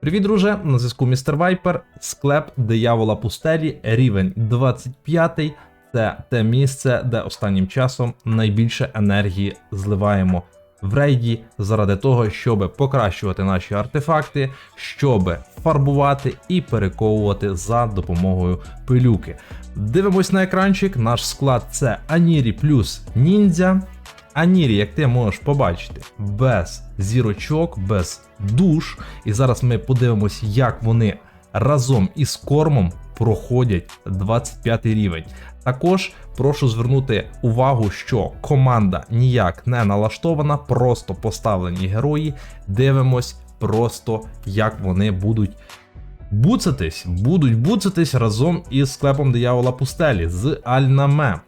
Привіт, друже! На зв'язку Містер Вайпер, склеп диявола пустелі, рівень 25. Це те місце, де останнім часом найбільше енергії зливаємо в рейді заради того, щоб покращувати наші артефакти, щоб фарбувати і перековувати за допомогою пилюки. Дивимось на екранчик. Наш склад це Анірі плюс ніндзя. Анірі, як ти можеш побачити, без зірочок, без душ. І зараз ми подивимось, як вони разом із кормом проходять 25 рівень. Також прошу звернути увагу, що команда ніяк не налаштована, просто поставлені герої. Дивимось просто, як вони будуть буцатись, будуть буцатись разом із склепом диявола пустелі з Альнаме.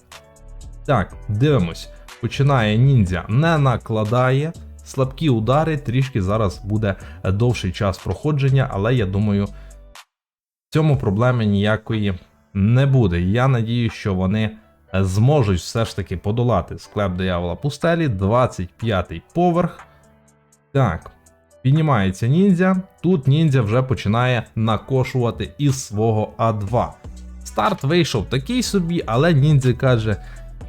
Так, дивимось. Починає ніндзя, не накладає. Слабкі удари, трішки зараз буде довший час проходження, але я думаю, в цьому проблеми ніякої не буде. Я надію, що вони зможуть все ж таки подолати склеп диявола пустелі, 25-й поверх. Так, піднімається ніндзя. Тут ніндзя вже починає накошувати із свого А2. Старт вийшов такий собі, але ніндзя каже.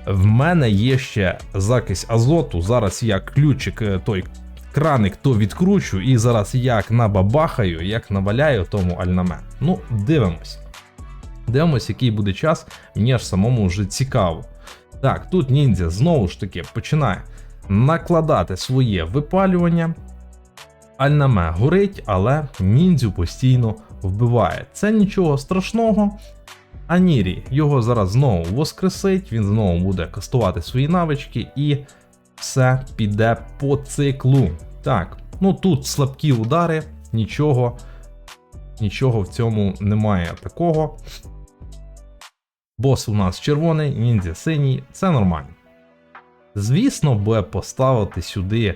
В мене є ще закись азоту. Зараз я ключик, е, той краник то відкручу, і зараз як набабахаю, як наваляю тому альнаме. Ну, дивимось. Дивимось, який буде час, мені аж самому вже цікаво. Так, тут ніндзя знову ж таки починає накладати своє випалювання. Альнаме горить, але ніндзю постійно вбиває. Це нічого страшного. Анірі його зараз знову воскресить, він знову буде кастувати свої навички, і все піде по циклу. Так, ну тут слабкі удари, нічого, нічого в цьому немає такого. Бос у нас червоний, ніндзя синій, це нормально. Звісно, би поставити сюди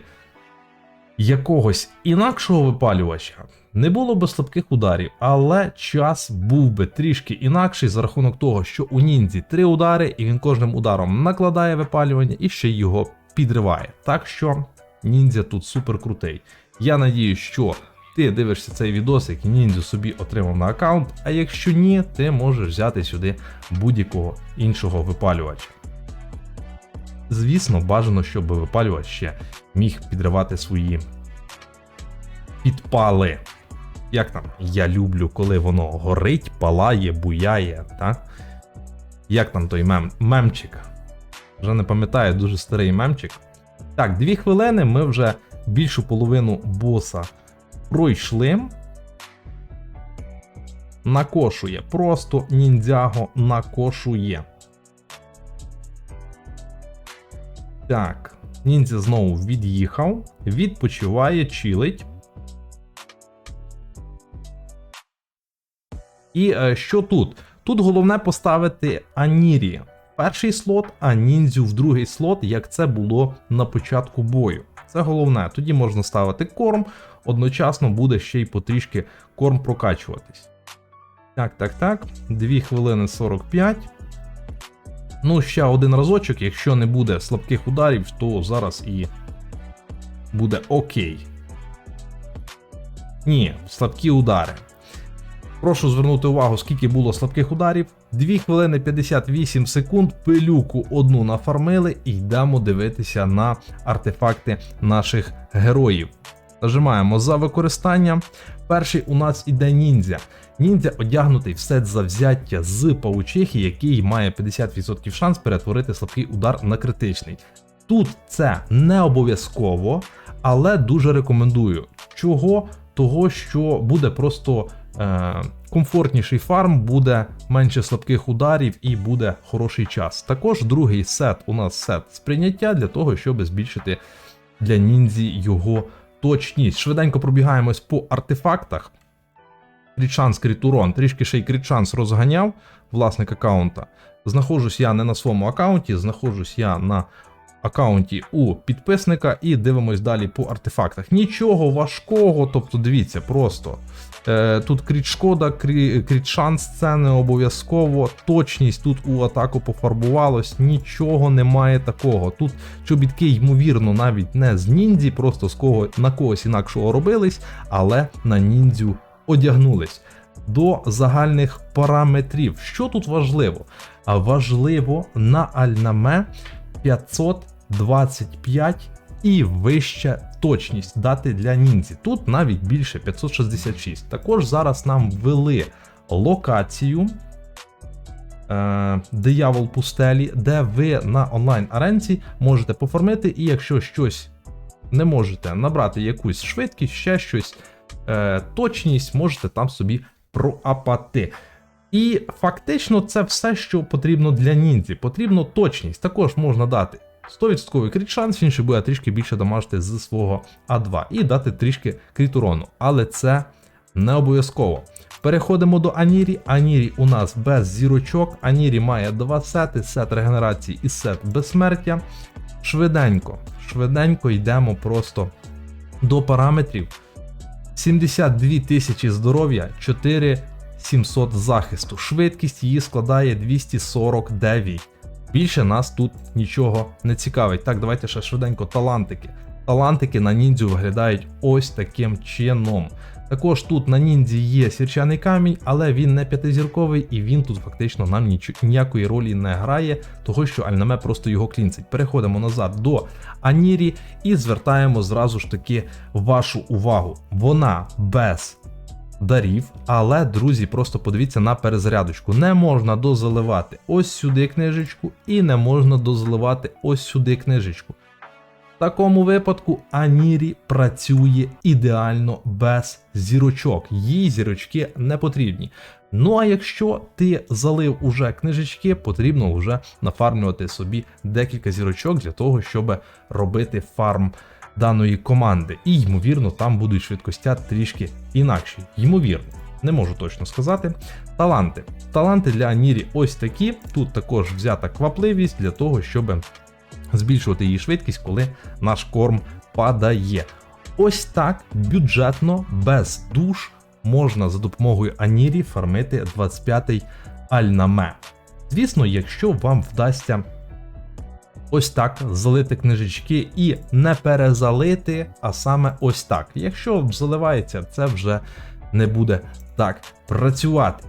якогось інакшого випалювача. Не було би слабких ударів, але час був би трішки інакший за рахунок того, що у ніндзі три удари, і він кожним ударом накладає випалювання і ще його підриває. Так що ніндзя тут супер крутий. Я надію, що ти дивишся цей відосик, ніндзю собі отримав на аккаунт, а якщо ні, ти можеш взяти сюди будь-якого іншого випалювача. Звісно, бажано, щоб випалювач ще міг підривати свої підпали. Як там? Я люблю, коли воно горить, палає, буяє, так? Як там той мем? мемчик? Вже не пам'ятаю, дуже старий мемчик. Так, дві хвилини ми вже більшу половину боса пройшли. Накошує. Просто ніндзяго накошує. Так, ніндзя знову від'їхав, відпочиває, чилить. І е, що тут? Тут головне поставити Анірі в перший слот, а ніндзю в другий слот, як це було на початку бою. Це головне. Тоді можна ставити корм, одночасно буде ще й потрішки корм прокачуватись. Так, так, так. 2 хвилини 45. Ну, ще один разочок, якщо не буде слабких ударів, то зараз і буде окей. Ні, слабкі удари. Прошу звернути увагу, скільки було слабких ударів. 2 хвилини 58 секунд, пилюку одну нафармили і йдемо дивитися на артефакти наших героїв. Нажимаємо за використання. Перший у нас іде ніндзя. Ніндзя одягнутий в сет завзяття з паучихи, який має 50% шанс перетворити слабкий удар на критичний. Тут це не обов'язково, але дуже рекомендую. Чого? Того, що буде просто комфортніший фарм, буде менше слабких ударів і буде хороший час. Також другий сет у нас сет сприйняття для того, щоб збільшити для ніндзі його точність. Швиденько пробігаємось по артефактах. Крітшанс, крітурон, трішки ще й крітшанс розганяв власник аккаунта. Знаходжусь я не на своєму аккаунті, знаходжусь я на аккаунті у підписника і дивимось далі по артефактах. Нічого важкого, тобто дивіться, просто Е, тут кріт шкода, кріт шанс, це не обов'язково. Точність тут у атаку пофарбувалось, нічого немає такого. Тут чобітки, ймовірно, навіть не з ніндзі, просто з кого на когось інакшого робились, але на ніндзю одягнулись. До загальних параметрів. Що тут важливо? Важливо на Альнаме 525 і вища точність дати для ніндзі. Тут навіть більше 566. Також зараз нам ввели локацію. Е, Диявол пустелі, де ви на онлайн аренці можете поформити, і якщо щось не можете набрати якусь швидкість, ще щось, е, точність, можете там собі проапати. І фактично це все, що потрібно для ніндзі. Потрібно точність. Також можна дати 100% кріт шанс, він ще буде трішки більше дамажити з свого А2 і дати трішки кріт урону. Але це не обов'язково. Переходимо до Анірі. Анірі у нас без зірочок. Анірі має два сети: сет регенерації і сет безсмертя. Швиденько, швиденько йдемо просто до параметрів. 72 тисячі здоров'я, 4700 захисту. Швидкість її складає 249. Більше нас тут нічого не цікавить. Так, давайте ще швиденько талантики. Талантики на ніндзю виглядають ось таким чином. Також тут на ніндзі є сірчаний камінь, але він не п'ятизірковий і він тут фактично нам ніч- ніякої ролі не грає, того що Альнаме просто його клінцить. Переходимо назад до Анірі і звертаємо зразу ж таки вашу увагу. Вона без дарів, але, друзі, просто подивіться на перезарядочку. Не можна дозаливати ось сюди книжечку, і не можна дозаливати ось сюди книжечку. В такому випадку Анірі працює ідеально без зірочок. Їй зірочки не потрібні. Ну а якщо ти залив уже книжечки, потрібно вже нафармлювати собі декілька зірочок для того, щоб робити фарм даної команди. І ймовірно, там будуть швидкостя трішки інакші. Ймовірно. Не можу точно сказати. Таланти. Таланти для Анірі ось такі. Тут також взята квапливість для того, щоб збільшувати її швидкість, коли наш корм падає. Ось так бюджетно, без душ, можна за допомогою Анірі фармити 25-й Альнаме. Звісно, якщо вам вдасться ось так залити книжечки і не перезалити, а саме ось так. Якщо заливається, це вже не буде так працювати.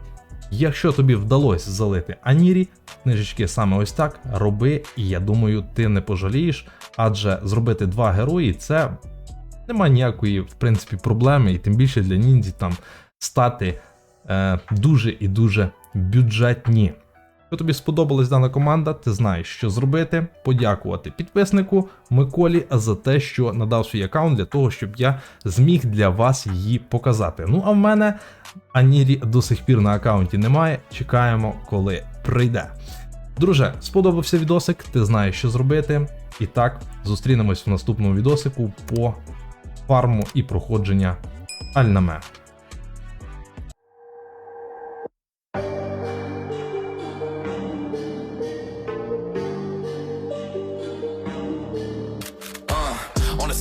Якщо тобі вдалося залити Анірі, книжечки саме ось так роби, і я думаю, ти не пожалієш, адже зробити два герої це нема ніякої, в принципі, проблеми, і тим більше для ніндзі там стати е, дуже і дуже бюджетні. Якщо тобі сподобалась дана команда, ти знаєш, що зробити. Подякувати підписнику Миколі за те, що надав свій аккаунт для того, щоб я зміг для вас її показати. Ну а в мене Анірі до сих пір на аккаунті немає. Чекаємо, коли прийде. Друже, сподобався відосик, ти знаєш, що зробити. І так, зустрінемось в наступному відосику по фарму і проходження Альнаме.